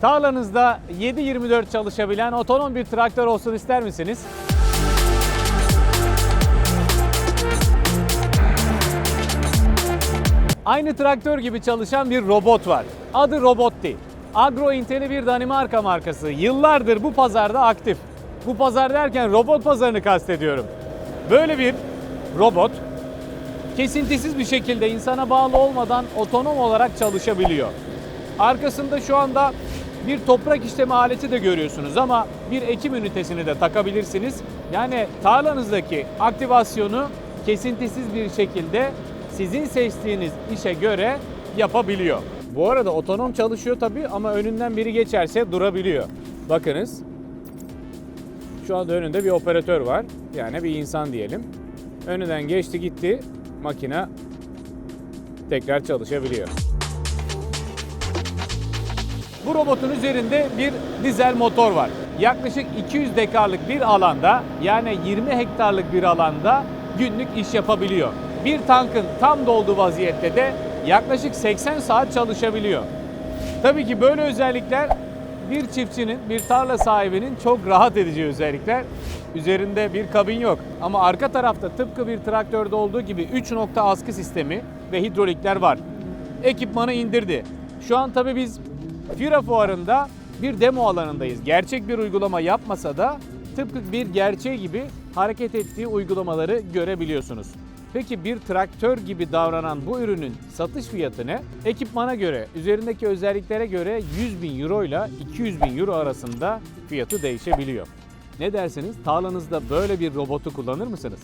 Tarlanızda 7-24 çalışabilen otonom bir traktör olsun ister misiniz? Aynı traktör gibi çalışan bir robot var. Adı Robotti. Agrointeli bir Danimarka markası. Yıllardır bu pazarda aktif. Bu pazar derken robot pazarını kastediyorum. Böyle bir robot kesintisiz bir şekilde insana bağlı olmadan otonom olarak çalışabiliyor. Arkasında şu anda bir toprak işleme aleti de görüyorsunuz ama bir ekim ünitesini de takabilirsiniz. Yani tarlanızdaki aktivasyonu kesintisiz bir şekilde sizin seçtiğiniz işe göre yapabiliyor. Bu arada otonom çalışıyor tabii ama önünden biri geçerse durabiliyor. Bakınız. Şu anda önünde bir operatör var. Yani bir insan diyelim. Önünden geçti gitti. Makine tekrar çalışabiliyor. Bu robotun üzerinde bir dizel motor var. Yaklaşık 200 dekarlık bir alanda yani 20 hektarlık bir alanda günlük iş yapabiliyor. Bir tankın tam dolduğu vaziyette de yaklaşık 80 saat çalışabiliyor. Tabii ki böyle özellikler bir çiftçinin, bir tarla sahibinin çok rahat edici özellikler. Üzerinde bir kabin yok ama arka tarafta tıpkı bir traktörde olduğu gibi 3 nokta askı sistemi ve hidrolikler var. Ekipmanı indirdi. Şu an tabii biz Fira fuarında bir demo alanındayız. Gerçek bir uygulama yapmasa da tıpkı bir gerçeği gibi hareket ettiği uygulamaları görebiliyorsunuz. Peki bir traktör gibi davranan bu ürünün satış fiyatı ne? Ekipmana göre, üzerindeki özelliklere göre 100 bin euro ile 200 bin euro arasında fiyatı değişebiliyor. Ne dersiniz? Tarlanızda böyle bir robotu kullanır mısınız?